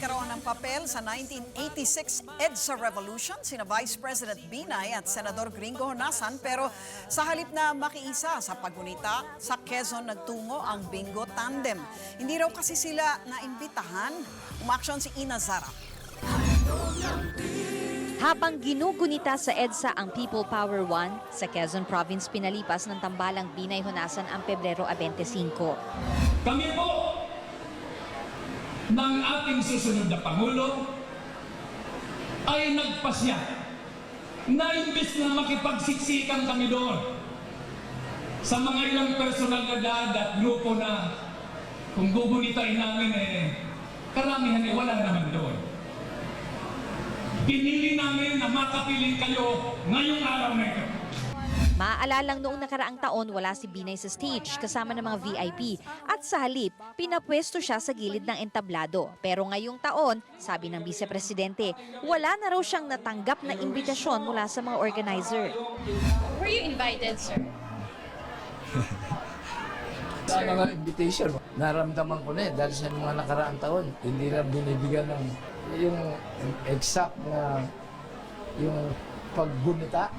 nagkaroon ng papel sa 1986 EDSA Revolution, sina Vice President Binay at Senador Gringo Honasan, pero sa halip na makiisa sa paggunita, sa Quezon nagtungo ang bingo tandem. Hindi raw kasi sila naimbitahan. Umaksyon si Ina Zara. Habang ginugunita sa EDSA ang People Power 1, sa Quezon Province pinalipas ng tambalang Binay Honasan ang Pebrero 25. Kami po ng ating susunod na Pangulo ay nagpasya na imbes na makipagsiksikan kami doon sa mga ilang personalidad at grupo na kung gugunitain namin eh karamihan eh wala naman doon. Pinili namin na makapiling kayo ngayong araw na ito. Maaalalang noong nakaraang taon wala si Binay sa stage kasama ng mga VIP at sa halip pinapwesto siya sa gilid ng entablado. Pero ngayong taon, sabi ng Vice Presidente, wala na raw siyang natanggap na imbitasyon mula sa mga organizer. Were you invited, sir? Sa mga invitation, naramdaman ko na eh, dahil sa mga nakaraang taon, hindi na binibigyan ng yung exact na yung paggunita.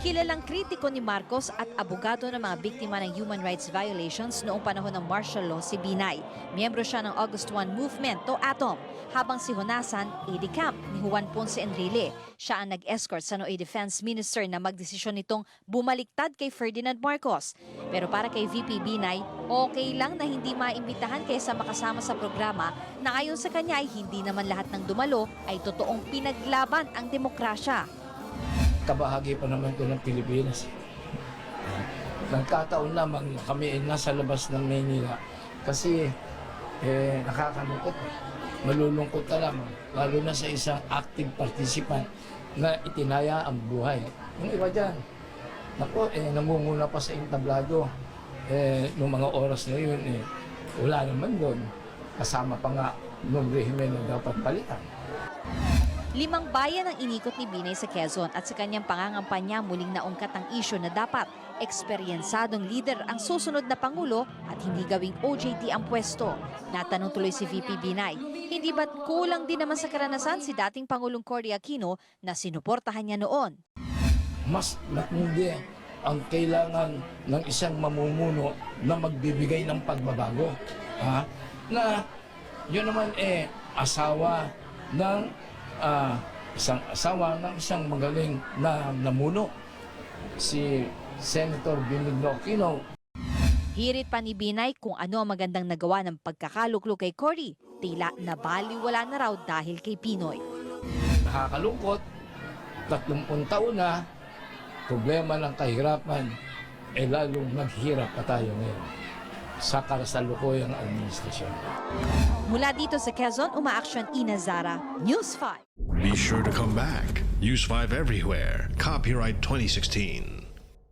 Kilalang kritiko ni Marcos at abogado ng mga biktima ng human rights violations noong panahon ng martial law si Binay. Miyembro siya ng August 1 Movement o ATOM, habang si Honasan, AD Camp ni Juan Ponce Enrile. Siya ang nag-escort sa NOA Defense Minister na magdesisyon nitong bumaliktad kay Ferdinand Marcos. Pero para kay VP Binay, okay lang na hindi maimbitahan kaysa makasama sa programa na ayon sa kanya ay hindi naman lahat ng dumalo ay totoong pinaglaban ang demokrasya. Kabahagi pa naman ko ng Pilipinas. Nagkataon lamang na kami ay nasa labas ng Maynila kasi eh, nakakalungkot. Malulungkot ka lamang, lalo na sa isang active participant na itinaya ang buhay. Yung iba dyan, Nako, eh, namumuna pa sa entablado. Eh, nung mga oras na yun, eh, wala naman doon. Kasama pa nga nung rehimen na dapat palitan. Limang bayan ang inikot ni Binay sa Quezon at sa kanyang pangangampanya muling naungkat ang isyo na dapat eksperyensadong leader ang susunod na Pangulo at hindi gawing OJT ang pwesto. Natanong tuloy si VP Binay, hindi ba't kulang din naman sa karanasan si dating Pangulong Cory Aquino na sinuportahan niya noon? mas matindi ang kailangan ng isang mamumuno na magbibigay ng pagbabago. Ha? Na yun naman eh asawa ng ah, isang asawa ng isang magaling na namuno si Senator Benigno Aquino Hirit pa ni Binay kung ano ang magandang nagawa ng pagkakaluklo kay Cory. Tila nabaliwala na raw dahil kay Pinoy. nakakalungkot 30 taon na problema ng kahirapan eh lalong naghirap pa tayo ngayon sa kasalukuyang administrasyon. Mula dito sa Quezon, umaaksyon Ina Zara, News 5. Be sure to come back. Use 5 everywhere. Copyright 2016.